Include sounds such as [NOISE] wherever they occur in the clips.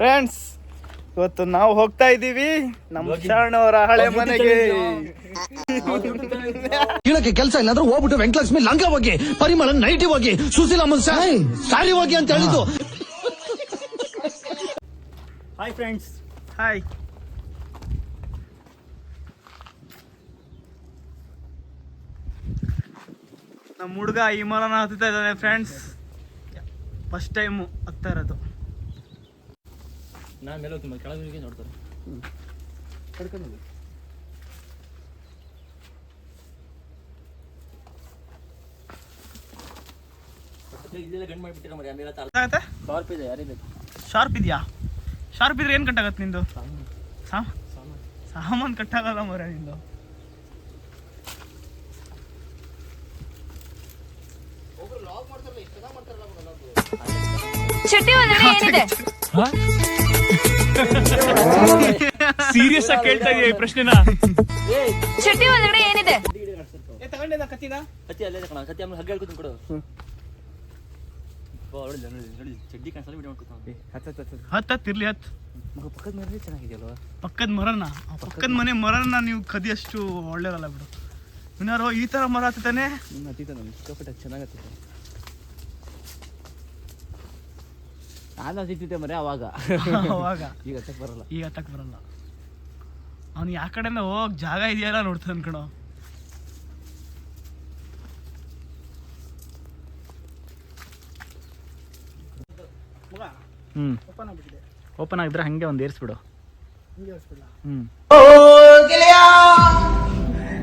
Friends ಇವತ್ತು ನಾವು ಹೋಗ್ತಾ ಇದ್ದೀವಿ ನಮ್ಮ ಶರಣವರ ಹಳೆ ಮನೆಗೆ. ಕೀಳಕ್ಕೆ ಕೆಲಸ ಇಲ್ಲ ಅಂದ್ರೆ ಹೋಗ್ಬಿಟ್ಟು ವೆಂಕಟಲಕ್ಷ್ಮಿ ಲಂಗ ಹೋಗಿ ಪರಿಮಳ ನೈಟಿ ಹೋಗಿ ಸುಶೀಲಮ್ಮ ಸಾರಿ ಹೋಗಿ ಅಂತ ಹೇಳಿದ್ದು. ಹಾಯ್ ಫ್ರೆಂಡ್ಸ್ ಹಾಯ್ ನಮ್ಮ ಹುಡುಗ ಈ ಹತ್ತುತ್ತಾ ಇದ್ದಾನೆ ಫ್ರೆಂಡ್ಸ್ ಫಸ್ಟ್ ಟೈಮು ಹತ್ತಾ ಇರೋದು. ನಾನು ಮೇಲೆ ಹೋಗ್ತೀನಿ ಕೆಳಗೆ ನೋಡ್ತಾರೆ. ಇಲ್ಲೆಲ್ಲ ಗಂಡು ಮಾಡಿಬಿಟ್ಟಿರೋ ಮರಿ ಆಮೇಲೆ ಆಗತ್ತೆ ರೂಪಾಯಿ ಇದೆ ಯಾರಿಗೆ ಶಾರ್ಪ್ ಇದೆಯಾ? ಶಾರ್ಪ್ ಇದ್ರೆ ಏನು ಕಟ್ಟಾಗತ್ತೆ ನಿಂದು? ಸಾಮಾನ್. ಸಾಮಾನು. ಕಟ್ಟಾಗಲ್ಲ ಮರ ನಿಂದು. ಚಟ್ಟಿ ಒಳಗಡೆ ಏನಿದೆ? ಸೀರಿಯಸ್ ಆಗಿ ಕೇಳ್ತಾ ಇದೀಯ ಈ ಪ್ರಶ್ನೆನ? ಚಟ್ಟಿ ಒಳಗಡೆ ಏನಿದೆ? ಏ ತಗೊಂಡೆ ಕತ್ತಿನ? ಕತ್ತಿ ಅಲ್ಲೇ ಕಣ ಕತ್ತಿ ಆಮೇಲೆ ಹಗ್ಗ ಹೇಳ್ಕೊತೀನಿ ಕೊಡು. ಚಡ್ಡಿ ಕಾಣಿಸಲ್ಲ ಬಿಡಿ ಮಾಡ್ಕೊತಾನೆ ಹತ್ ಹತ್ತು ಇರ್ಲಿ ಹತ್. ಮಗ ಪಕ್ಕದ ಮೇಲೆ ಚೆನ್ನಾಗಿದೆಯಲ್ವಾ? ಪಕ್ಕದ ಮರನ? ಪಕ್ಕದ ಮನೆ ಮರನ ನೀವು ಕದಿಯಷ್ಟು ಒಳ್ಳೇದಲ್ಲ ಬಿಡು. ಇನ್ನಾರು ಈ ತರ ಮರ ಹತ್ತಾನೆ ನಿಮ್ಮ ಅತೀತ ನಮ್ಗೆ ಸಿಕ್ಕಾಪಟ್ಟೆ ಚೆನ್ನಾಗತ್ತಿದೆ ನಾನು ಸಿಗ್ತಿದ್ದೆ ಮರೆ ಅವಾಗ. ಅವಾಗ. ಈಗ ಹತ್ತಕ್ಕೆ ಬರಲ್ಲ. ಈಗ ಹತ್ತಕ್ಕೆ ಬರಲ್ಲ. ಅವ್ನು ಯಾವ ಕಡೆಯಿಂದ ಹೋಗ್ ಜಾಗ ಇದೆಯಲ್ಲ ನೋಡ್ತಾನೆ ಅನ್ಕಣೋ ಹ್ಞೂ ಓಪನ್ ಆಗಿದ್ರೆ ಹಂಗೆ ಒಂದು ಏರಿಸ್ಬಿಡು? ಹ್ಞೂ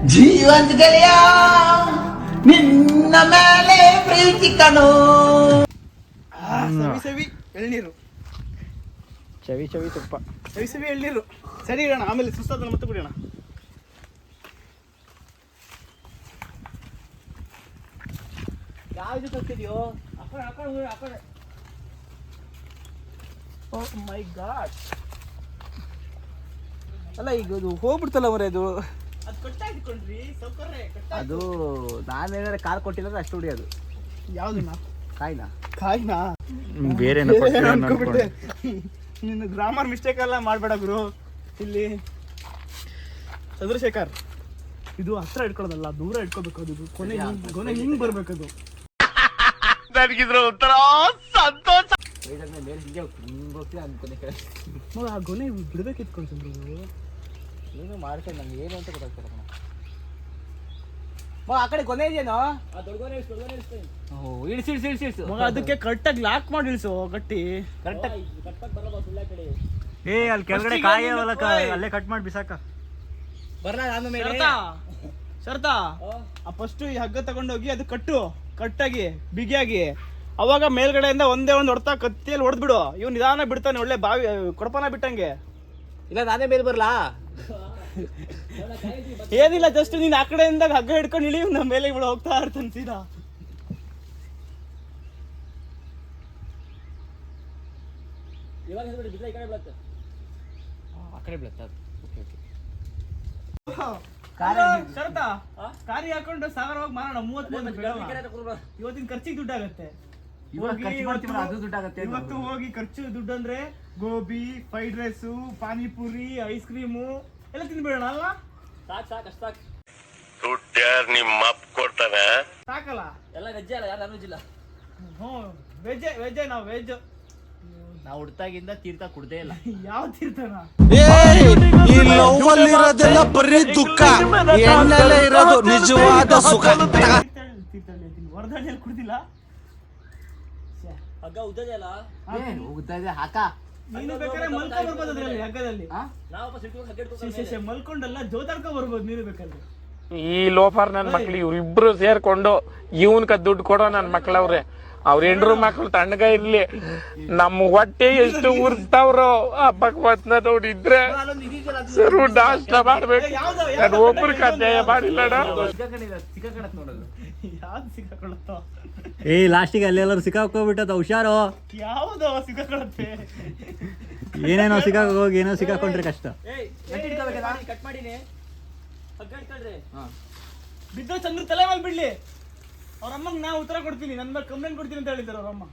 ಜೀವಂತ ಗೆಳೆಯ! ನಿನ್ನ ಮೇಲೆ ಪ್ರೀತಿ ಕಣೋ. ಆ, ಸವಿ ಸವಿ. ಎಳ್ನೀರು. ಚವಿ ಚವಿ ತುಪ್ಪ. ಚವಿ ಸವಿ ಎಳ್ನೀರು. ಸರಿ ಇಡೋಣ ಆಮೇಲೆ ಸುಸ್ತಾದ ಮತ್ತೆ ಬಿಡೋಣ ಯಾವ್ದು ತಗ್ತಿದ್ಯೋ ಓ ಮೈ ಗಾಡ್ ಅಲ್ಲ ಈಗ ಅದು ಹೋಗ್ಬಿಡ್ತಲ್ಲ ಮರ ಅದು. ಅದು ಕಟ್ಟಾಗಿಟ್ಕೊಂಡ್ರಿ ಸೌಕರ್ಯ ಅದು ನಾನು ಏನಾದ್ರೆ ಕಾಲ್ ಕೊಟ್ಟಿಲ್ಲ ಅಷ್ಟು ಹೊಡಿಯೋದು. ಯಾವ್ದನ್ನ ಕಾಯಿನ? ಕಾಯ್ನಾ? ಬೇರೆ ಅನ್ಕೊಂಡ್ಬಿಟ್ಟೆ. ನೀನು ಗ್ರಾಮರ್ ಮಿಸ್ಟೇಕ್ ಎಲ್ಲ ಮಾಡಬೇಡ ಗುರು. ಇಲ್ಲಿ ಚಂದ್ರಶೇಖರ್ ಇದು ಹತ್ರ ಇಟ್ಕೊಳ್ಳೋದಲ್ಲ ದೂರ ಇಟ್ಕೋಬೇಕು ಅದು. ಕೊನೆ ಹಿಂಗ್- ಕೊನೆ ಹಿಂಗ್ ಬರ್ಬೇಕದು. ನನಗಿದ್ರ ಒಂಥರ ಸಂತೋಷ. ಆ ಗೊನೆ ಬಿಡ್ಬೇಕಿತ್ಕೊಂಡ್ರು ಏನು ನೀನು ಮಾಡ್ಕೊಂಡು ನಂಗೆ ಏನು ಅಂತ ಗೊತ್ತಾಗ್ತಿಲ್ಲ ಕಣ. ಮಗ ಆ ಕಡೆ ಕೊನೆ ಇದೆಯೇನೋ? ಓ ಇಳಿಸಿ ಇಳಿಸಿ ಇಳಿಸಿ ಇಳಿಸು. ಮಗ ಅದಕ್ಕೆ ಕರೆಕ್ಟಾಗಿ ಲಾಕ್ ಮಾಡಿ ಇಳಿಸು ಗಟ್ಟಿ. ಕರೆಕ್ಟಾಗಿ ಏ ಅಲ್ಲಿ ಕೆಳಗಡೆ ಕಾಯಿ ಅಲ್ಲೇ ಕಟ್ ಮಾಡಿ ಬಿಸಾಕ. ಬರಲ್ಲ ನಾನು ಮೇಲೆ ಶರ್ತಾ ಶರ್ತಾ ಆ? ಫಸ್ಟ್ ಈ ಹಗ್ಗ ತಗೊಂಡೋಗಿ ಅದು ಕಟ್ಟು ಕಟ್ಟಾಗಿ ಬಿಗಿಯಾಗಿ. ಅವಾಗ ಮೇಲ್ಗಡೆಯಿಂದ ಒಂದೇ ಒಂದು ಹೊಡ್ತಾ ಕತ್ತಿಯಲ್ಲಿ ಹೊಡೆದ್ಬಿಡು. ಇವ್ ನಿಧಾನ ಬಿಡ್ತಾನೆ ಒಳ್ಳೆ ಬಾವಿ ಕೊಡಪನ ಬಿಟ್ಟಂಗೆ. ಇಲ್ಲ ನಾನೇ ಮೇಲೆ ಬರಲಾ? ಏನಿಲ್ಲ ಜಸ್ಟ್ ನೀನ್ ಆ ಕಡೆಯಿಂದ ಹಗ್ಗ ಹಿಡ್ಕೊಂಡು ಇಳಿ ನಮ್ಮ ಮೇಲೆ ಇವಳು ಹೋಗ್ತಾ ಇರ್ತಾನೆ ಸೀದಾ. ಆ ಕಡೆ ಬೀಳತ್ತೆ ಓಕೆ ಓಕೆ ಶರತಾ ಕಾರಿ ಹಾಕೊಂಡು ಸಾವಿರ ಹೋಗಿ ಮಾರೋಣ ಮೂವತ್ತು ಇವತ್ತಿನ ಖರ್ಚಿಗೆ ದುಡ್ಡಾಗತ್ತೆ. ಇವತ್ತು ಹೋಗಿ ಖರ್ಚು ದುಡ್ಡು ಅಂದ್ರೆ gobi fried rice panipuri ice cream ಎಲ್ಲ ತಿನ್ಬೇಡ ಅಲ್ಲ ಸಾಕು ಸಾಕು ಅಷ್ಟು ಸಾಕು. ದುಡ್ಡ್ಯಾರ್ ನಿಮ್ಮ ಅಪ್ಪ ಕೊಡ್ತಾನೆ? ಸಾಕಲ್ಲ? ಎಲ್ಲ ವೆಜ್ಜೆ ಅಲ್ಲ ಯಾರು ನಾನ್ ವೆಜ್ ಇಲ್ಲ. ಹ್ಞೂ ವೆಜ್ಜೆ ವೆಜ್ಜೆ ನಾವು ವೆಜ್ ನಾವು ಹುಡ್ತಾಗಿಂದ ತೀರ್ಥ ಕುಡ್ದೇ ಇಲ್ಲ. ಯಾವ ತೀರ್ಥನ? ಈ ಲವ್ ಅಲ್ಲಿ ಇರೋದೆಲ್ಲ ಬರೀ ದುಃಖ. ಎಣ್ಣೆಲೆ ಇರೋದು ನಿಜವಾದ ಸುಖ. ವರದಹಳ್ಳಿಯಲ್ಲಿ ಕುಡ್ದಿಲ್ಲ. ಹಗ್ಗ ಉದ್ದದೆ ಅಲ್ಲ? ಇದೆ ಹಾಕ. ನೀನು ಬೇಕಾದ್ರೆ ಮಲ್ಕೊಂಡ್ ಬರ್ಬೋದು ಅದ್ರಲ್ಲಿ ಹಗ್ಗದಲ್ಲಿ. ಶೇ, ಶೇ, ಮಲ್ಕೊಂಡಲ್ಲ ಜೋತಾಡ್ಕ ಬರ್ಬೋದು ನೀನು ಬೇಕಾದ್ರೆ. ಈ ಲೋಫರ್ ನನ್ನ ಮಕ್ಳು ಇವ್ರಿಬ್ರು ಸೇರ್ಕೊಂಡು ಇವನ್ಕ ದುಡ್ಡು ಕೊಡೋ ನನ್ನ ಮಕ್ಳವ್ರೆ. ಅವ್ರ ಹೆಂಡ್ರು ಮಕ್ಳು ತಣ್ಣಗ ಇರ್ಲಿ. ನಮ್ ಹೊಟ್ಟೆ ಎಷ್ಟು ಉರ್ತಾವ್ರು ಆ ಭಗವತ್ನ ನೋಡಿದ್ರೆ ಸರು ನಾಷ್ಟ ಮಾಡ್ಬೇಕು. ನಾನು ಒಬ್ರು ಕಥೆ ಮಾಡಿಲ್ಲಡ ಸಿಕ್ಕಾಕಣತ್ ನೋಡೋದು. ಯಾವ್ದು ಸಿಕ್ಕಾಕೊಳ್ಳುತ್ತೋ? ಏ ಲಾಸ್ಟಿಗೆ ಅಲ್ಲೆಲ್ಲರೂ ಸಿಕ್ಕಾಕೋಬಿಟ್ಟದ ಹುಷಾರು. ಯಾವ್ದು ಸಿಕ್ಕಾಕೊಳತ್ತೆ ಏನೇನೋ ಸಿಕ್ಕಾಕ ಹೋಗಿ ಏನೋ ಸಿಕ್ಕಾಕೊಂಡ್ರೆ ಕಷ್ಟ. ಕಟ್ ಮಾಡೀನಿ. ಬಿದ್ದ ಚಂದ್ರ ತಲೆ ಮೇಲೆ ಬಿಡ್ಲಿ. ಅವ್ರ ಅಮ್ಮಗೆ ನಾ ಉತ್ತರ ಕೊಡ್ತೀನಿ ನನ್ನ ಮೇಲೆ ಕಂಪ್ಲೇಂಟ್ ಕೊಡ್ತೀನಿ ಅಂತ ಹೇಳಿದ್ರು ಅವ್ರ ಅಮ್ಮ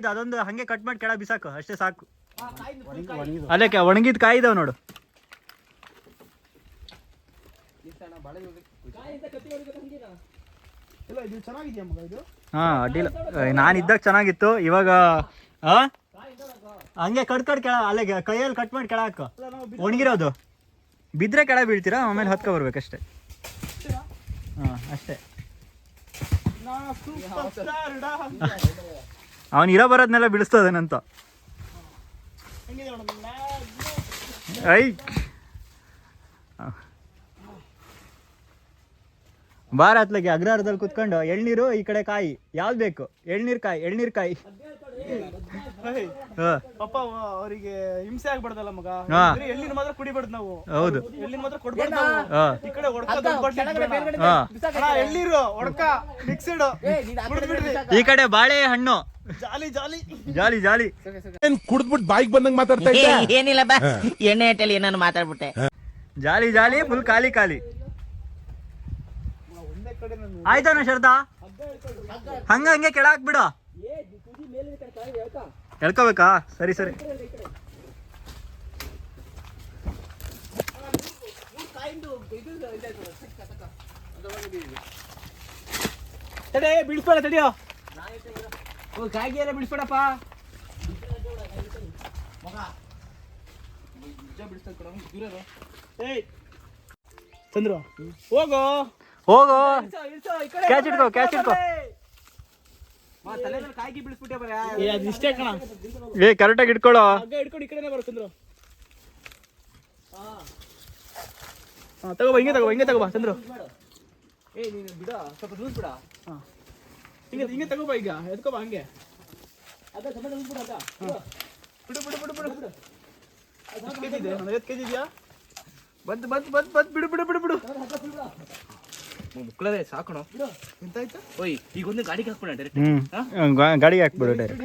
ಇದು ಅದೊಂದು ಹಂಗೆ ಕಟ್ ಮಾಡಿ ಕೆಳ ಬಿಸಾಕು ಅಷ್ಟೇ ಸಾಕು. ಅಲ್ಲೇ ಒಣಗಿದ ಕಾಯಿ ಇದಾವ ನೋಡು. ಇದು ಕತ್ತಿ ಮಗ ಇದು ಹಾ ಅಡ್ಡಿಲ್ಲ. ನಾನು ಇದ್ದಾಗ ಚೆನ್ನಾಗಿತ್ತು. ಇವಾಗ ಹಂಗೆ ಕಟ್ ಕಟ್ ಕೆಳ ಅಲ್ಲೇ ಕೈಯಲ್ಲಿ ಕಟ್ ಮಾಡಿ ಕೆಳ ಹಾಕು. ಒಣಗಿರೋದು. ಬಿದ್ರೆ ಕೆಳ ಬೀಳ್ತೀರಾ? ಆಮೇಲೆ ಹತ್ಕೊ ಬರ್ಬೇಕಷ್ಟೇ. ಹಾ ಅಷ್ಟೇ. ಅವನು ಇರೋ ಬರೋದ್ನೆಲ್ಲ ಬಿಡಿಸ್ತದೇನಂತ ಐ ಬಾರ ಅಗ್ರಹಾರದಲ್ಲಿ ಕುತ್ಕೊಂಡು ಎಳ್ನೀರು ಈ ಕಡೆ ಕಾಯಿ ಯಾವ್ದು ಬೇಕು? ಎಳ್ನೀರ್ ಕಾಯಿ ಎಳ್ನೀರ್ ಕಾಯಿ. ಪಾಪ ಅವರಿಗೆ ಹಿಂಸೆ ಆಗ್ಬಾರ್ದಲ್ಲ ಮಗ? ಹಾ. ಬರೀ ಎಳ್ಳಿನ ಮಾತ್ರ ಕುಡಿಬಾರ್ದು ನಾವು. ಹೌದು. ಎಳ್ಳಿನ ಮಾತ್ರ ಕೊಡ್ಬಾರ್ದು ನಾವು. ಹಾ. ಈ ಕಡೆ. ಹಾ. ಅಣ್ಣ, ಎಳ್ನೀರು ಮಿಕ್ಸ್ಡ್ ಈ ಬಾಳೆ ಹಣ್ಣು. ಜಾಲಿ ಜಾಲಿ. ಜಾಲಿ ಜಾಲಿ. ಕುಡ್ದ್ಬಿಟ್ಟು ಬಾಯಿಗೆ ಬಂದಂಗ್ ಮಾತಾಡ್ತಾ ಇದ್ದೆ ಏನಿಲ್ಲ ಬಾ ಎಣ್ಣೆ ಹಟ್ಟಲ್ಲಿ ಏನಾನು ಮಾತಾಡ್ಬಿಟ್ಟೆ. ಜಾಲಿ ಜಾಲಿ ಫುಲ್ ಖಾಲಿ ಖಾಲಿ. ಆಯ್ತಾನ ಶರದಾ? ಹಂಗ ಹಂಗೆ ಕೆಳಾಕ್ ಬಿಡ ಎಳ್ಕೋಬೇಕಾ? ಸರಿ ಸರಿ. ತಡೆ ಬಿಡಿಸ್ಬೇಡ ತಡಿಯೋ ಕಾಯಿ ಎಲ್ಲ ಬಿಡಿಸ್ಬೇಡಪ್ಪ. ಬಿಡಿಸ್ತಾರೆ ಚಂದ್ರು ಹೋಗೋ. ಹೋಗು. ಕ್ಯಾಚ್ ಇಟ್ಕೋ ಕ್ಯಾಚ್ ಇಟ್ಕೋ ಅದು ಏ ಕರೆಕ್ಟಾಗಿ ಇಟ್ಕೊಳ್ಳೋ ತಗೋಬಾ ಹಿಂಗೆ ತಗೋಬಾ ಹಿಂಗೆ ತಗೋಬಾ ಚಂದ್ರು. ಏ ನೀನು ಬಿಡ ಸ್ವಲ್ಪ ಬಿಡ. ಹಾ. ಹಿಂಗೆ ಹಿಂಗೆ ತಗೋಬಾ ಈಗ ಎತ್ಕೋಬಾ ಹಂಗೆ. ಹಾ. ಬಿಡು ಬಿಡು ಬಿಡು ಬಿಡು ಬಿಡು ಅದು ಕೆಜಿ ಇದೆ? ಐವತ್ತು ಕೆಜಿ ಇದೆಯಾ? ಬಂತು ಬಂತು ಬಂತು ಬಂತು ಬಿಡು ಬಿಡು ಬಿಡು ಬಿಡು. ಮುಕ್ಕಳದೆ ಸಾಕಣ. ಎಂತಾಯ್ತು ಓಯ್ ಈಗ ಒಂದು ಗಾಡಿಗೆ ಹಾಕ್ಬಿಡ ಡೈರೆಕ್ಟ್ ಹ್ಮ್. ಗಾ- ಗಾಡಿಗೆ ಹಾಕ್ಬಿಡು ಡೈರೆಕ್ಟ್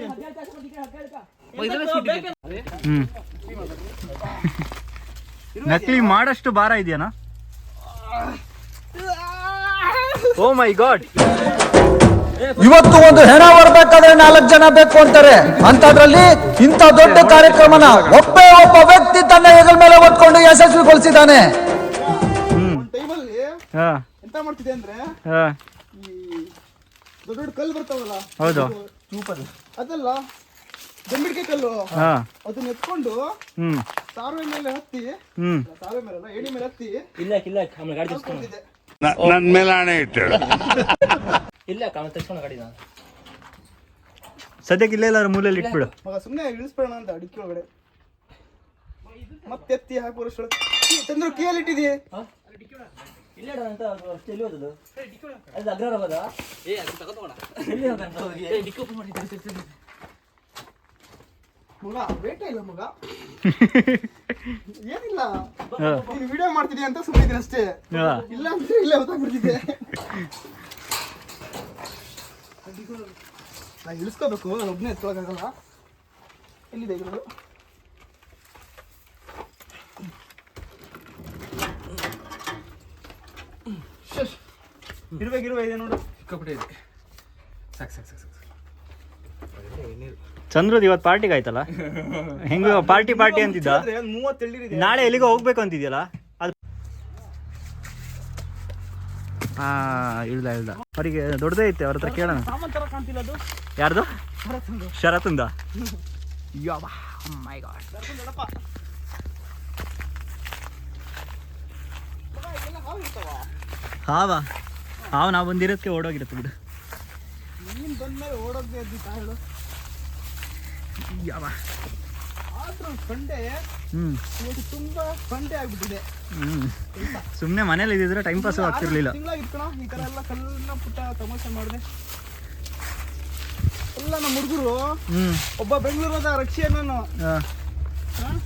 ಹ್ಮ್. ನಕಲಿ ಮಾಡಷ್ಟು ಭಾರ ಇದೆಯಾ ಓ ಮೈ ಗಾಡ್. ಇವತ್ತು ಒಂದು ಹೆಣ ಬರ್ಬೇಕಾದ್ರೆ ನಾಲ್ಕು ಜನ ಬೇಕು ಅಂತಾರೆ. ಅಂತದ್ರಲ್ಲಿ ಇಂಥ ದೊಡ್ಡ ಕಾರ್ಯಕ್ರಮನ ಒಬ್ಬೇ ಒಬ್ಬ ವ್ಯಕ್ತಿ ತನ್ನ ಹೆಗಲ ಮೇಲೆ ಹೊತ್ಕೊಂಡು ಯಶಸ್ವಿಗೊಳಿಸಿದ್ದಾನೆ. ಹ್ಮ್. ಹಾ. ಎಂತ ಮಾಡ್ತಿದೆ ಅಂದ್ರೆ ಹಾ. ಈ ದೊಡ್ಡ ದೊಡ್ಡ ಕಲ್ಲು ಬರ್ತಾವಲ್ಲ ಹೌದು. ಅದಲ್ಲ ಜಂಬಿಡಿಕೆ ಕಲ್ಲು. ಹಾ. ಅದನ್ನ ಎತ್ಕೊಂಡು ಹ್ಮ್. ಸಾರುವೆ ಮೇಲೆ ಹತ್ತಿ ಹ್ಮ್. ಸಾರುವೆ ಮೇಲೆ ಅಲ್ಲ ಏಣಿ ಮೇಲೆ ಹತ್ತಿ ಇಲ್ಲ ಇಲ್ಲ ಆಮೇಲೆ ಗಾಡಿ ತರ್ಸ್ಕೊಂಡು. ನನ್ನ ನನ್ ಮೇಲೆ ಹಣೆ ಇಟ್ಟಳು [LAUGHS] ಇಲ್ಲ ಆಮೇಲೆ ತರ್ಸ್ಕೊಂಡು ಗಾಡಿನ ಸದ್ಯಕ್ಕೆ ಇಲ್ಲೇ ಎಲ್ಲಾರು ಮೂಲೆಯಲ್ಲಿ ಇಟ್ಬಿಡು. ಮಗ ಸುಮ್ಮನೆ ಇಳಿಸ್ಬೇಡ ಅಂತ ಅಡಿಕೆ ಒಳಗಡೆ. ಮತ್ತೆ ಎತ್ತಿ ಹಾಕುವಷ್ಟು ಚಂದ್ರು ಕೀಯಲ್ಲಿ ಇಟ್ಟಿದೀಯ ಇಲ್ಲ ಅಂತ ಅಷ್ಟು ಎಲ್ಲಿ ಹೋದದು? ಅದು ಅಗ್ರಹಾರ ಹೋದ? ಏ ಅದು ಎಲ್ಲಿ ಹೋಗಂತ ಹೋಗಿ. ಮಗ ಇಲ್ಲ ಮಗ. [LAUGHS] ಏನಿಲ್ಲ. ನೀನು ವಿಡಿಯೋ ಮಾಡ್ತಿದ್ಯಾ ಅಂತ ಸುಮ್ಮನೆ ಅಷ್ಟೇ. ಹಾ. ಇಲ್ಲ ಅಂದ್ರೆ ಇಲ್ಲೇ ಗೊತ್ತಾಗ್ಬಿಡ್ತಿದ್ದೆ ನಾ ಇಳಿಸ್ಕೋಬೇಕು ನಾನು ಒಬ್ಬನೇ ಎತ್ಕೊಳಕ್ಕಾಗಲ್ಲ. ಎಲ್ಲಿದೆ ಇರೋದು ಇರ್ಬೇಕು ಇರುವೆ ಇದೆ ನೋಡು. ಚಂದ್ರದ್ ಇವತ್ತು ಪಾರ್ಟಿಗೆ ಆಯ್ತಲ್ಲ? ಹೆಂಗ ಪಾರ್ಟಿ ಪಾರ್ಟಿ ಅಂತಿದ್ದ? ನಾಳೆ ಎಲ್ಲಿಗೆ ಹೋಗ್ಬೇಕು ಅಂತಿದ್ಯಲ್ಲ? ಅದು ಹಾ ಇಳ್ದ ಇಳ್ದ. ಅವರಿಗೆ ದೊಡ್ಡದೇ ಐತೆ ಅವ್ರ ಹತ್ರ ಕೇಳೋಣ. ಯಾರ್ದು? ಶರತ್ ಶರತ್ತಂದ? ಯಾವ ಮೈ ಗಾಡ್ ಭರತಂದು ದೊಡ್ಡಪ್ಪ. ಮಗ, ಇಲ್ಲೆಲ್ಲ ಹಾವು? ಹಾವ ನಾವು ಬಂದಿರೋದಕ್ಕೆ ಓಡೋಗಿರುತ್ತೆ ಬಿಡು. ಸುಮ್ನೆ ಬಂದ್ಮೇಲೆ ಓಡೋದೇ ಹೇಳು. ಯಾವ? ಆದ್ರೂ ಸಂಡೆ ಹ್ಞೂ ಇವತ್ತು ತುಂಬಾ ಸಂಡೆ ಆಗ್ಬಿಟ್ಟಿದೆ. ಹ್ಞೂ ಸುಮ್ಮನೆ ಮನೇಲಿ ಇದ್ದಿದ್ರೆ ಟೈಮ್ ಪಾಸ್ ಆಗ್ತಿರ್ಲಿಲ್ಲ. ತಿಂಗಳಾಗಿತ್ಕಣ ಈ ತರ ಎಲ್ಲ ಕಲ್ಲನ್ನ ಪುಟ್ಟ ತಮಾಷೆ ಮಾಡಿದೆ. ಎಲ್ಲ ನಮ್ಮ ಹುಡುಗರು ಒಬ್ಬ ಬೆಂಗಳೂರದ ರಕ್ಷಿಯನ್ನ ನಾನು ಅವನ್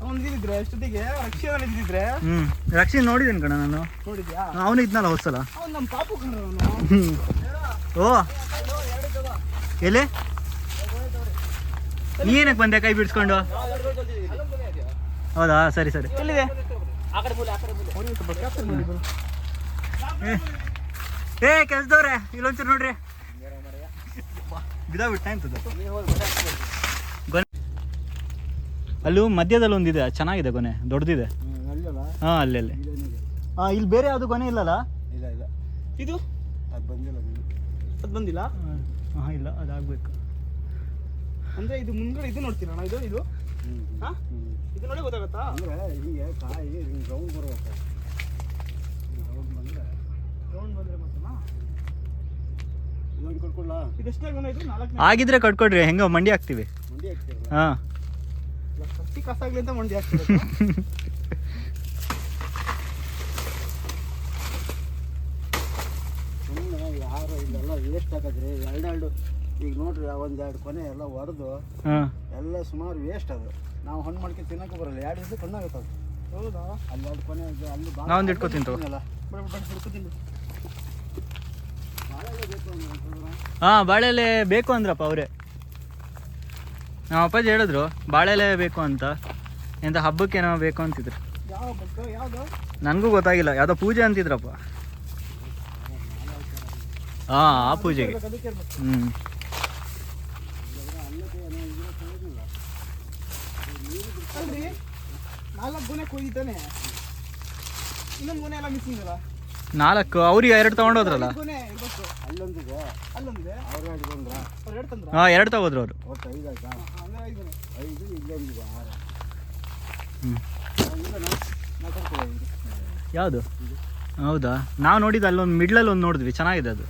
ಇದ್ದಿದ್ರೆ ಎಷ್ಟೊತ್ತಿಗೆ? ರಕ್ಷಿಯನ್ನ ಇದ್ದಿದ್ರೆ? ಹ್ಮ್. ರಕ್ಷಿ ನೋಡಿದ್ದೇನೆ ಕಣ ನಾನು. ನೋಡಿದ್ಯಾ? ಅವನು ಇದ್ನಲ್ಲ ಹೋದ್ಸಲ ಅವನ್ ನಮ್ಮ ಪಾಪು ಕಣ ಅವನು. ಹ್ಮ್. ಓ. ಎಲ್ಲಿ? ನೀ ಏನಕ್ಕೆ ಬಂದೆ ಕೈ ಬಿಡಿಸ್ಕೊಂಡು? ಹೌದಾ? ಸರಿ ಸರಿ. ಎಲ್ಲಿದೆ. ಏ ಕೆಲ್ಸದವ್ರೆ ಇಲ್ಲೊಂಚೂರು ನೋಡ್ರಿ. ಬಿದಾಗ್ಬಿಟ್ಟು ಟೈಮ್ ಅಲ್ಲೂ ಮಧ್ಯದಲ್ಲಿ ಒಂದಿದೆ ಚೆನ್ನಾಗಿದೆ ಕೊನೆ ದೊಡ್ಡದಿದೆ ಹಾಂ ಅಲ್ಲಲ್ಲಿ ಹಾಂ ಇಲ್ಲಿ ಬೇರೆ ಯಾವುದು ಕೊನೆ ಇಲ್ಲಲ್ಲ? ಇದು? ಅದು ಬಂದಿಲ್ಲ ಹಾಂ ಇಲ್ಲ ಅದಾಗಬೇಕು. ಅಂದ್ರೆ ಇದು ಮುಂದ್ಗಡೆ ಇದು ನೋಡ್ತೀರಾ ಅಣ್ಣ ಇದು ಇದು? ಹಾಂ? ಇದು ನೋಡಿ ಗೊತ್ತಾಗತ್ತಾ? ರೌಂಡ್ ಬಂದ್ರೆ. ಮಾತ್ರನಾ? ಇದೆಷ್ಟೇ ಗುಣ ಇದು? ನಾಲ್ಕು ಆಗಿದ್ರೆ ಕಟ್ಕೊಡ್ರಿ ಹೆಂಗೋ ಮಂಡಿ ಹಾಕ್ತೀವಿ. ಹಾಂ. ಹತ್ತಿ ಆಗ್ಲಿ ಅಂತ ಮಂಡಿ ಆಗ್ತದೆ ಯಾರು ಇದೆಲ್ಲ ವೇಸ್ಟ್ ಹಾಕಿದ್ರಿ. ಎರಡೆರಡು ಈಗ ನೋಡ್ರಿ ಒಂದೆರಡು ಕೊನೆ ಎಲ್ಲ ಹೊಡೆದು ಹಾಂ. ಎಲ್ಲ ಸುಮಾರು ವೇಸ್ಟ್ ಅದು. ನಾವು ಹಣ್ಣು ಮಾಡ್ಕೊಂಡು ತಿನ್ನಕ್ಕೆ ಬರಲ್ಲ. ಎರಡು ದಿವಸ ಕಣ್ಣಾಗುತ್ತೆ ಅದು. ಹೌದಾ? ಅಲ್ಲಿ ಎರಡು ಕೊನೆ ಅಲ್ಲಿ ನಾವೊಂದು ಇಟ್ಕೋತೀನಿ ಹಾಂ ಬಾಳೆಲೆ ಬೇಕು ಅಂದ್ರಪ್ಪ ಅವರೇ. ನಮ್ಮ ಅಪ್ಪಾಜಿ ಹೇಳಿದ್ರು ಬಾಳೆಲೆ ಬೇಕು ಅಂತ. ಎಂತ ಹಬ್ಬಕ್ಕೇನೋ ಬೇಕು ಅಂತಿದ್ರು. ನನಗೂ ಗೊತ್ತಾಗಿಲ್ಲ ಯಾವುದೋ ಪೂಜೆ ಅಂತಿದ್ರಪ್ಪ. ಹಾಂ ಆ ಪೂಜೆಗೆ. ಹ್ಞೂ ನಾಲ್ಕು ಅವ್ರಿಗೆ ಎರಡು ತಗೊಂಡೋದ್ರಲ್ಲ? ಹಾಂ ಎರಡು ತಗೋದ್ರು ಅವರು. ಐದು ಯಾವುದು? ಹೌದಾ? ನಾವು ನೋಡಿದ್ದು ಅಲ್ಲೊಂದು ಮಿಡ್ಲಲ್ಲಿ ಒಂದು ನೋಡಿದ್ವಿ, ಚೆನ್ನಾಗಿದೆ ಅದು.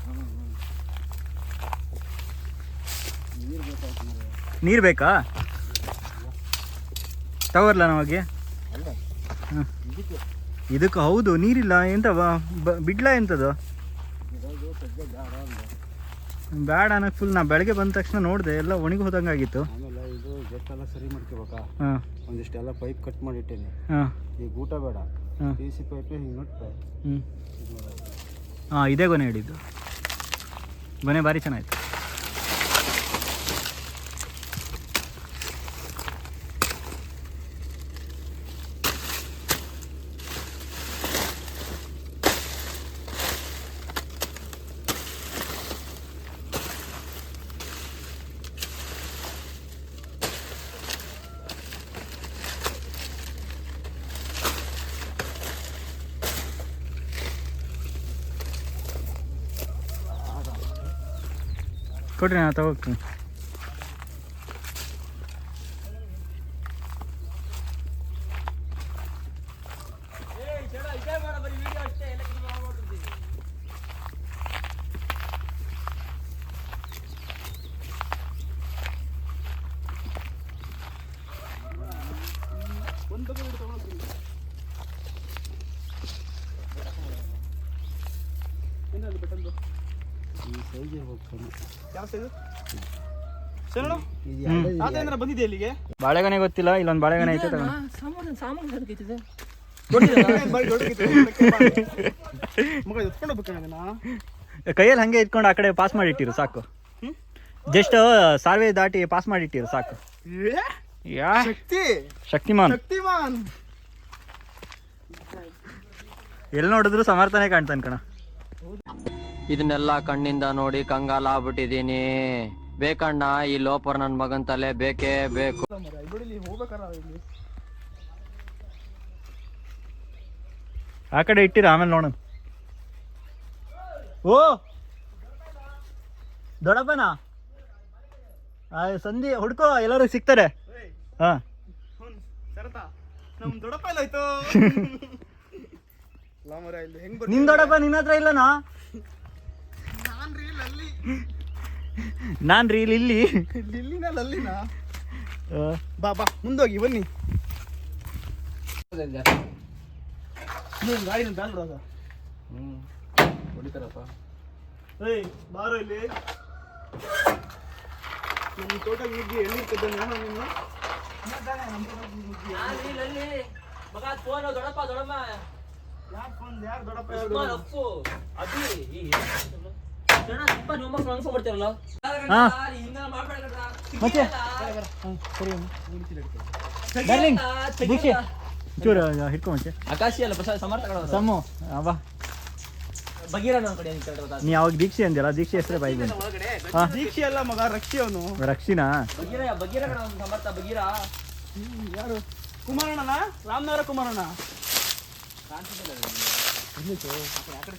ನೀರು ಬೇಕಾ? ತಗೋರ್ಲ ನಮಗೆ ಇದಕ್ಕೆ ಹೌದು, ನೀರಿಲ್ಲ ಎಂತ ಬಿಡ್ಲ ಎಂತದು? ಇರೋದು ಬೇಡ ಅನ್ನೋಕ್ಕೆ ಫುಲ್ ನಾ ಬೆಳಗ್ಗೆ ಬಂದ ತಕ್ಷಣ ನೋಡಿದೆ, ಎಲ್ಲ ಒಣಗಿ ಹೋದಂಗಾಗಿತ್ತು. ಜೆಟ್ಟೆಲ್ಲ ಸರಿ ಮಾಡ್ಕೋಬೇಕಾ? ಹಾಂ. ಒಂದಿಷ್ಟೆಲ್ಲ ಪೈಪ್ ಕಟ್ ಮಾಡಿಟ್ಟೇನೆ. ಹಾಂ. ಈಗ ಊಟ ಬೇಡ. ಪಿ ಸಿ ಪೈಪ್ ಹಿಂಗೆ ನೋಡ್ತಾ ಹ್ಞೂ. ಹಾಂ ಇದೇ ಗೊನೆ ಹಿಡಿದು ಗೊನೆ ಭಾರಿ ಚೆನ್ನಾಗಿತ್ತು. ಕೊಡ್ರಿ ನಾನು ತಗೋಗ್ತೀನಿ ಒಂದು ಬಗ್ಗೆ ಬಿಟ್ಟು ತಗೊಳಕ್ಕಿಲ್ಲ ಏನಲ್ಲಿ ಬೆಟ್ಟಂದು ಈ ಸೈಜ್ ಇರ್ಬೇಕು ಕಣೆ. ಯಾವ ಸೈಜು ಸಣ್ಣ ಇದು? ಎರಡೇ ಬಂದಿದೆ ಇಲ್ಲಿಗೆ? ಬಾಳೆಗೊನೆ ಗೊತ್ತಿಲ್ಲ ಇಲ್ಲೊಂದು ಬಾಳೆಗನೆ ಐತೆ ತಗೊಂಡು ಸಾಮಾನು ಸಾಮಾನು ಅದಕ್ಕೆ ಬಾರಿ ದೊಡ್ಡದಿತ್ತು, ಅದಕ್ಕೆ ಬಾರಿ. ಮಗ ಎತ್ಕೊಂಡು ಹೋಗ್ಬೇಕಣ್ಣ ಕೈಯಲ್ಲಿ ಹಂಗೆ ಇಟ್ಕೊಂಡು ಆ ಕಡೆ ಪಾಸ್ ಮಾಡಿಟ್ಟಿರು ಸಾಕು. ಜಸ್ಟ್ ಸಾರ್ವೆ ದಾಟಿ ಪಾಸ್ ಮಾಡಿಟ್ಟಿರು ಸಾಕು. ಶಕ್ತಿ? ಶಕ್ತಿಮಾನ್. ಶಕ್ತಿಮಾನ್. ಎಲ್ಲಿ ನೋಡಿದ್ರು ಸಮರ್ಥನೆ ಕಾಣ್ತಾನೆ ಕಣ. ಇದನ್ನೆಲ್ಲ ಕಣ್ಣಿಂದ ನೋಡಿ ಕಂಗಾಲ ಆಗ್ಬಿಟ್ಟಿದೀನಿ ಬೇಕಣ್ಣ ಈ ಲೋಪರ್ ನನ್ ಮಗನ್ ತಲೆ ಬೇಕೇ ಬೇಕು. ಆ ಕಡೆ ಇಟ್ಟಿರ ಆಮೇಲೆ ನೋಡೋಣ. ಓ! ದೊಡಪ್ಪನ ಸಂಧಿ ಹುಡ್ಕೋ ಎಲ್ಲರೂ ಸಿಗ್ತಾರೆ. ಹಾ. [LAUGHS] ನಿನ್ ದೊಡ್ಡಪ್ಪ ನಿನ್ನ ಹತ್ರ ಇಲ್ಲನಾ? ನಾನ್ ರೀ ಇಲ್ಲಿ. ಇಲ್ಲಿ ಇಲ್ಲಿನ ಅಲ್ಲಿನ? ಬಾ ಬಾ ಮುಂದೋಗಿ ಬನ್ನಿ. ನೀನ್ ಗಾಡಿ ಬ್ಯಾನ್ ಬಿಡೋದ ಏಯ್ ಬಾರೋ ಇಲ್ಲಿ. ನಿಮ್ಮ ತೋಟ ನುಗ್ಗಿ ಎಲ್ಲಿ ಕದ್ದ ನಾನು? ದೊಡ್ಡಮ್ಮ. ಯಾರು ಫೋನ್ ಯಾರು ದೊಡ್ಡಪ್ಪ? ಅಪ್ಪು ಅಭಿ ಮತ್ತೆ? ಡಾರ್ಲಿಂಗ್ ಬುಷಿ ಚೂರು ಹಿಡ್ಕೊ ಮುಂಚೆ ಆಕಾಶಿ ಅಲ್ಲ ಬಸ ಸಮರ್ಥಗಳು ಸಮ್ಮು ಆ, ಬಾ. ಬಗೀರ ನನ್ನ ಕಡೆ ಅಂತ ನೀ ಅವಾಗ ದೀಕ್ಷೆ ಅಂದಿಲ್ಲ ದೀಕ್ಷೆ ಹೆಸರೇ ಬಾಯಿ ದೀಕ್ಷೆ ಅಲ್ಲ ಮಗ ರಕ್ಷಿ ಅವನು. ರಕ್ಷಿನಾ? ಸಮರ್ಥ ಬಗೀರ ಯಾರು? ಕುಮಾರಣ್ಣನ? ರಾಮನಗರ ಕುಮಾರಣ್ಣ?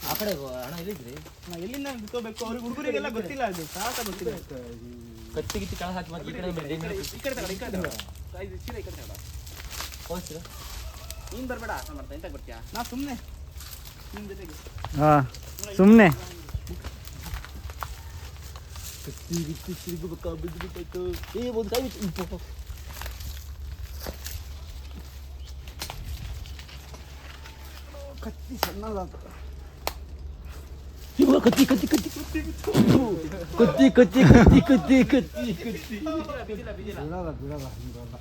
ಆ ಕಡೆ ಎಲ್ಲಿದ್ರಿ ಎಲ್ಲಿಂದ ಬಿತ್ತೋಬೇಕು ಅವ್ರಿಗೆ ಹುಡುಗರಿಗೆಲ್ಲ ಗೊತ್ತಿಲ್ಲ ಅದು ಸಾಕ ಗೊತ್ತಿಲ್ಲ. ಕತ್ತಿ ಗಿತ್ತಿ ಕಳ ಹಾಕಿ ಮತ್ತೆ ಈ ಕಡೆ ಮೇಲೆ ಈ ಕಡೆ ತಗೊಳ್ಳಿ, ಈ ಕಡೆ ತಗೊಳ್ಳಿ. ಇದು ಸೀದಾ ಈ ಕಡೆ ತಗೊಳ್ಳಿ. ಹೋಗ್ತೀರಾ ನೀನ್ ಬರ್ಬೇಡ ಸಮರ್ಥ ಎಂತ ಬರ್ತೀಯಾ ನಾ ಸುಮ್ಮನೆ ನಿಮ್ ಜೊತೆಗೆ. ಹಾ ಸುಮ್ಮನೆ ಕತ್ತಿ ಗಿತ್ತಿ ತಿರುಗಬೇಕಾ? ಬಿದ್ದು ಬಿಟ್ಟಾಯ್ತು ಏ ಒಂದು ಕೈ ಬಿಟ್ಟು ಕತ್ತಿ ಸಣ್ಣಲ್ಲ ಇವಾಗ ಕತ್ತಿ ಕತ್ತಿ ಕತ್ತಿ ಕತ್ತಿ ಕತ್ತಿ ಕತ್ತಿ ಕತ್ತಿ ಕತ್ತಿ ಕತ್ತಿ ಬಿಡಲ್ಲ ಬಿಡಲ್ಲ ಹಿಂಗಲ್ಲ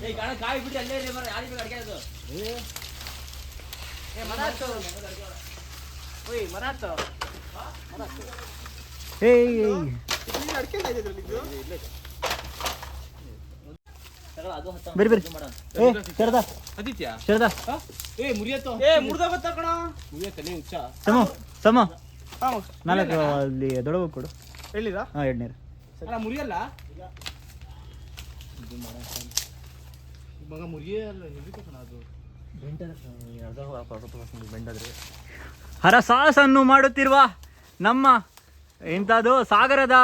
ಏ ಕಾಣ ಕಾಯಿ ಬಿಟ್ಟು ಅಲ್ಲೇ ಇರಿ ಮರ ಯಾರಿಗೆ ಬೇಕು ಅಡ್ಗೆ ಅದು ಏ ಮರಾತು ಓಯ್ ಮರಾತು ಏಯ್ ನೀನ್ ಅಡ್ಕೆ ಇದೆ ಬರ್ರಿ ಬರ್ರಿ ಏ ಶರದ. ಆದಿತ್ಯ? ಶರದಾ. ಏ ಮುರಿಯತ್ತೋ? ಏ ಮುರ್ದೋಗತ್ತ ಕಣ? ಮುರಿಯತ್ತ ನೀ ಹುಚ್ಚ. ಸಮ ಸಮ. ನಾಲ್ಕು ಅಲ್ಲಿ ದೊಡವ ಕೊಡು. ಹೇಳಿದ ಹಾ ಎಣ್ಣೀರು ಅಲ್ಲ ಮುರಿಯಲ್ಲ? ಮಗ ಮುರಿಯಲ್ಲ ನಿಜಕ್ಕೂ ಕಣ ಅದು? ಹರಸಾಸನ್ನು ಮಾಡುತ್ತಿರುವ ನಮ್ಮ ಇಂಥದ್ದು ಸಾಗರದ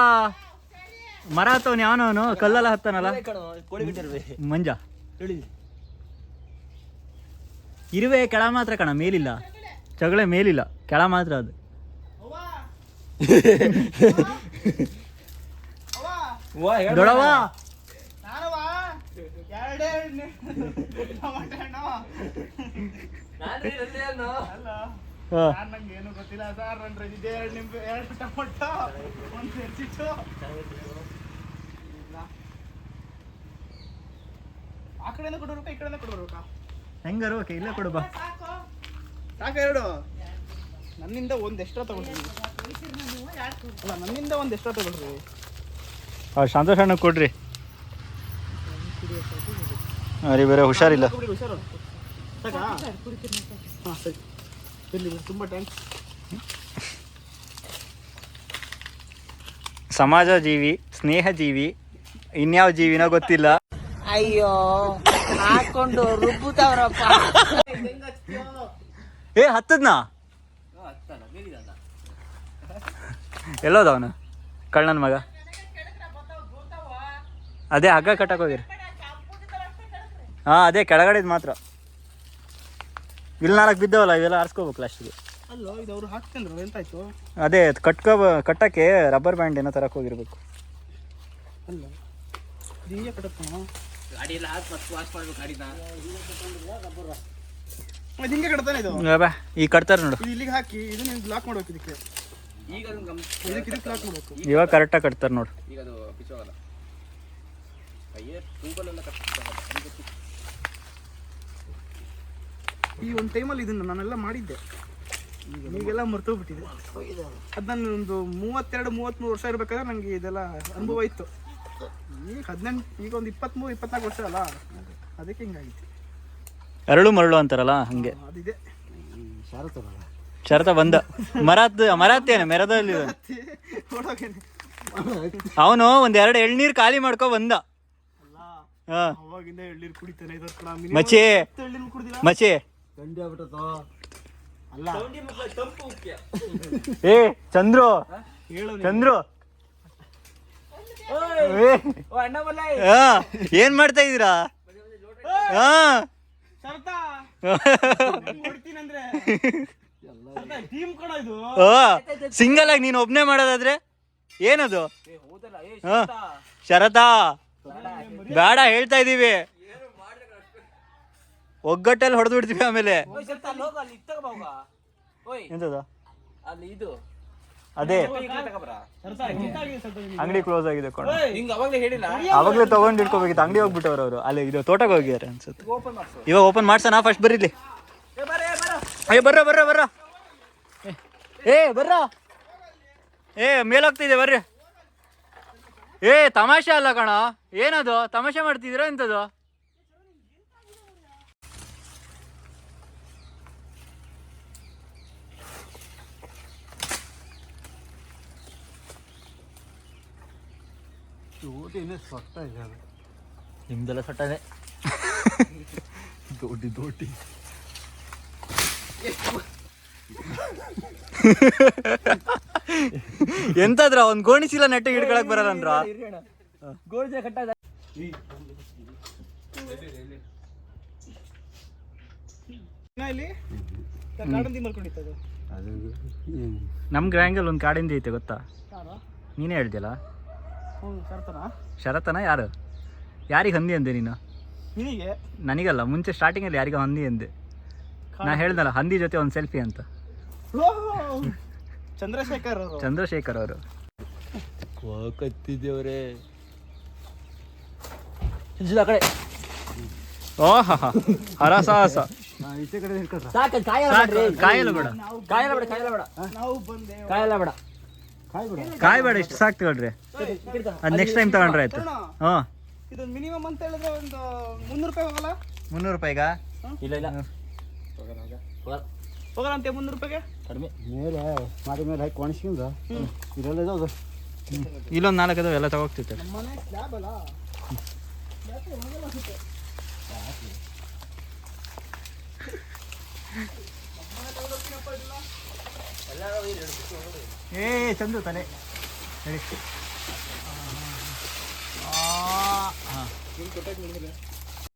ಮರ ಹತ್ತವನು ಯಾವನವನು ಕಲ್ಲೆಲ್ಲ ಹತ್ತಾನಲ್ಲ? ಮಂಜ. ಇರುವೆ ಕೆಳ ಮಾತ್ರ ಕಣ ಮೇಲಿಲ್ಲ. ಚಗಳ ಮೇಲಿಲ್ಲ ಕೆಳ ಮಾತ್ರ ಅದು. ಏನು ಗೊತ್ತಿಲ್ಲ. ಆ ಕಡೆಯಿಂದ ಕೊಡ್ಬೇಕಾ ಈ ಕಡೆಯಿಂದ ಕೊಡ್ಬೇಕಾ ಹೆಂಗಾರು? ಓಕೆ ಇಲ್ಲೇ ಕೊಡು ಬಾ. ಸಾಕ. ಎರಡು. ನನ್ನಿಂದ ಒಂದು ಎಕ್ಸ್ಟ್ರಾ ತಗೊಳ್ರಿ ಅಲ್ಲ ನನ್ನಿಂದ ಒಂದು ಎಕ್ಸ್ಟ್ರಾ ತಗೊಳ್ರಿ ಸಂತೋಷ ಅಣ್ಣ ಕೊಡ್ರಿ. ಅರಿ ಬೇರೆ ಹುಷಾರಿಲ್ಲ. ಕೊಡಿ, ಹುಷಾರು. ಸಾಕಾ? ಹಾಂ ಸರಿ. ಇರಲಿ ತುಂಬ ಥ್ಯಾಂಕ್ಸ್ ಸಮಾಜ ಜೀವಿ ಸ್ನೇಹ ಜೀವಿ ಇನ್ಯಾವ ಜೀವಿನೋ ಗೊತ್ತಿಲ್ಲ. ಅಯ್ಯೋ ಹಾಕೊಂಡು ರುಬ್ಬುತ್ತವ್ರಪ್ಪ ಏ ಹತ್ತದ್ನಾ? ಎಲ್ಲೋದವನು? ಕಳ್ಳನ ಮಗ. ಅದೇ ಹಗ್ಗ ಕಟ್ಟಕ್ ಹೋಗಿರಿ. ಹಾ ಅದೇ ಕೆಳಗಡೆದು ಮಾತ್ರ. ಇಲ್ಲಿ ನಾಲ್ಕು ಬಿದ್ದವಲ್ಲ ಇವೆಲ್ಲ ಆರಿಸ್ಕೋಬೇಕು ಲಾಸ್ಟಿಗೆ ಅಲ್ಲೋ ಇದು ಅವ್ರು ಹಾಕ್ತಂದ್ರು ಎಂತಾಯ್ತು? ಅದೇ ಕಟ್ಕೋ ಕಟ್ಟಕ್ಕೆ ರಬ್ಬರ್ ಬ್ಯಾಂಡ್ ಏನೋ ತರಕ್ ಹೋಗಿರ್ಬೇಕು. ಗಾಡಿ ಎಲ್ಲ ಹಾಕಿ ಮತ್ತೆ ವಾಶ್ ಮಾಡ್ಬೇಕು ಗಾಡಿನ. ಇದು ಹಿಂಗೆ ಕಟ್ತಾನೆ ಇದು. ಬಾ. ಈಗ ಕಟ್ತಾರೆ ನೋಡು. ಇದು ಇಲ್ಲಿಗೆ ಹಾಕಿ ಇದು ನೀವು ಲಾಕ್ ಮಾಡ್ಬೇಕು ಇದಕ್ಕೆ. ಈಗ ಅದು ಗಮ್ ಇದಕ್ಕೆ ಇದಕ್ಕೆ ಲಾಕ್ ಮಾಡ್ಬೇಕು. ಇವಾಗ ಕರೆಕ್ಟಾಗಿ ಕಟ್ತಾರೆ ನೋಡು. ಈಗ ಅದು ಪಿಚ್ಚೋಗಲ್ಲ ಈ ಒಂದು ಟೈಮಲ್ಲಿ ಇದನ್ನು ನಾನೆಲ್ಲ ಮಾಡಿದ್ದೆ. ಈಗೆಲ್ಲ ಮರ್ತೋಗ್ಬಿಟ್ಟಿದೆ ಅದು ನಾನು ಒಂದು ಮೂವತ್ತೆರಡು ಮೂವತ್ತ್ಮೂರು ವರ್ಷ ಇರ್ಬೇಕಾದ್ರೆ ನನಗೆ ಇದೆಲ್ಲ ಅನುಭವ ಇತ್ತು. ಈಗ ಹದಿನೆಂಟು ಈಗ ಒಂದು ಇಪ್ಪತ್ತ್ಮೂರು ಇಪ್ಪತ್ನಾಲ್ಕು ವರ್ಷ ಅಲ್ಲ? ಅದಕ್ಕೆ ಹಿಂಗಾಗಿತ್ತು. ಅರಳು ಮರಳು ಅಂತಾರಲ್ಲ ಹಂಗೆ. ಅದಿದೆ. ಶಾರತರಲ್ಲ ಶರತ ಬಂದ. ಮರಾತ್ ಮರತ್ತೇನೆ ಮೆರದಲ್ಲಿ ಹೊಡೋಗೇನೆ ಅವನು ಒಂದ್ ಎರಡು ಎಳ್ನೀರ್ ಖಾಲಿ ಮಾಡ್ಕೊ ಬಂದ. ಹಾ. ಅವಾಗಿಂದ ಎಳ್ಳೀರು ಕುಡಿತಾನೆ ಇದ್ರ ಕಣ ಮಚ್ಚಿ. ಎಳ್ಳೀರು ಕುಡಿದಿಲ್ಲ ಮಚ್ಚಿ. ಗಂಡಿ ಆಗ್ಬಿಟ್ಟತೋ? ಅಲ್ಲ. ತಂಪು ಮುಖ್ಯ. ಏ ಚಂದ್ರು. ಹೇಳು ಚಂದ್ರು. ಏನ್ ಮಾಡ್ತಾ ಇದೀರಾ [LAUGHS] ಸಿಂಗಲ್ ಆಗಿ ನೀನು ಒಬ್ನೇ ಮಾಡೋದಾದ್ರೆ? ಏನದು? ಶರತಾ. ಬೇಡ ಹೇಳ್ತಾ ಇದೀವಿ. ಒಗ್ಗಟ್ಟಲ್ಲಿ ಹೊಡೆದು ಬಿಡ್ತೀವಿ ಆಮೇಲೆ ಎಂತದ? ಅದೇ. ಅಂಗಡಿ ಕ್ಲೋಸ್ ಆಗಿದೆ ಕಣ ಅವಾಗಲೇ ತಗೊಂಡ್ ಇಟ್ಕೋಬೇಕಿತ್ತು. ಅಂಗಡಿ ಹೋಗ್ಬಿಟ್ಟವ್ರು ಅವರು. ಅಲ್ಲಿ ಇದು ತೋಟಕ್ಕೆ ಹೋಗಿದ್ದಾರೆ ಅನ್ಸುತ್ತೆ. ಇವಾಗ ಓಪನ್ ಮಾಡ್ಸೋಣ ಫಸ್ಟ್ ಬರೀಲಿ ಏ ಏ ಬರ ಅಯ್ಯ ಬರ್ರ ಬರ್ರ ಬರ್ರ. ಏ ಬರ್ರ. ಏ ಮೇಲೋಗ್ತಿದೆ ಬರ್ರಿ. ಏ ತಮಾಷೆ ಅಲ್ಲ ಕಣ. ಏನದು? ತಮಾಷೆ ಮಾಡ್ತಿದ್ದೀರಾ ಎಂತದು ಸೊಟ್ಟ ಅದು. ನಿಮ್ದೆಲ್ಲ ಸಟ್ಟನೆ ದೊಡ್ಡಿ ದೊಡ್ಡಿ. ಎಂತದ್ರ ಒಂದ್ ಗೋಣಿ ಚೀಲ ನೆಟ್ಟ ಹಿಡ್ಕೊಳಕ್ ಬರಲ್ಲನ್ರ? ಏನು ನಮ್ ಗ್ರಾಂಗಲ್ ಒಂದ್ ಕಾಡಿಂದ ಐತೆ ಗೊತ್ತಾ? ನೀನೇ ಸರ್ತಾನ ಶರತನ ಯಾರು? ಯಾರಿಗೆ ಹಂದಿ ಅಂದೆ ನೀನು? ನಿನಗೆ? ನನಗಲ್ಲ ಮುಂಚೆ ಸ್ಟಾರ್ಟಿಂಗ್ ಅಲ್ಲಿ ಯಾರಿಗ ಹಂದಿ ಅಂದೆ. ನಾ ಹೇಳ್ದಲ್ಲ ಹಂದಿ ಜೊತೆ ಒಂದ್ ಸೆಲ್ಫಿ ಅಂತ. ಚಂದ್ರಶೇಖರ್ ಅವರು. ಚಂದ್ರಶೇಖರ್ ಅವರು. ಕತ್ತಿದ್ದೇವ್ರೆ ಆ ಕಡೆ. ಓಹ್ ಹರಸಾಹಸ. ಸಾಕು ಕಾಯಲ್ಲ ಬೇಡ. ಕಾಯಲ್ಲ ಬೇಡ ಕಾಯಲ್ಲ ಬೇಡ. ನಾವು ಬಂದೆ ಕಾಯಲ್ಲ ಬೇಡ. ಕಾಯಿ ಬಿಡ ಇಷ್ಟು ಸಾಕು ತಗೊಳ್ರಿ. ಅದ್ ನೆಕ್ಸ್ಟ್ ಟೈಮ್ ತಗೊಂಡ್ರೆ ಆಯ್ತು. ಹಾಂ. ಇದು ಮಿನಿಮಮ್ ಅಂತ ಹೇಳಿದ್ರೆ ಒಂದು ಮುನ್ನೂರು ರೂಪಾಯಿ ಹೋಗಲ್ಲ? ಮುನ್ನೂರು ರೂಪಾಯಿಗ ಇಲ್ಲ ಇಲ್ಲ. ಹೋಗಲ್ಲ. ಮುನ್ನೂರು ರೂಪಾಯಿಗೆ? ಕಡಿಮೆ. ಮೇಲೆ ಮಾಡಿ ಮೇಲೆ ಹಾಕಿ ಒಣಸ್ಕೊಂಡು ಇದೆಲ್ಲ ಇದಾವೆ ಇಲ್ಲೊಂದು ನಾಲ್ಕು ಅದಾವೆ ಎಲ್ಲ ತಗೋಗ್ತಿತ್ತು. ಅಲ್ಲ. ಏ ಚಂದು ತಲೆ. ಹೇಳಿ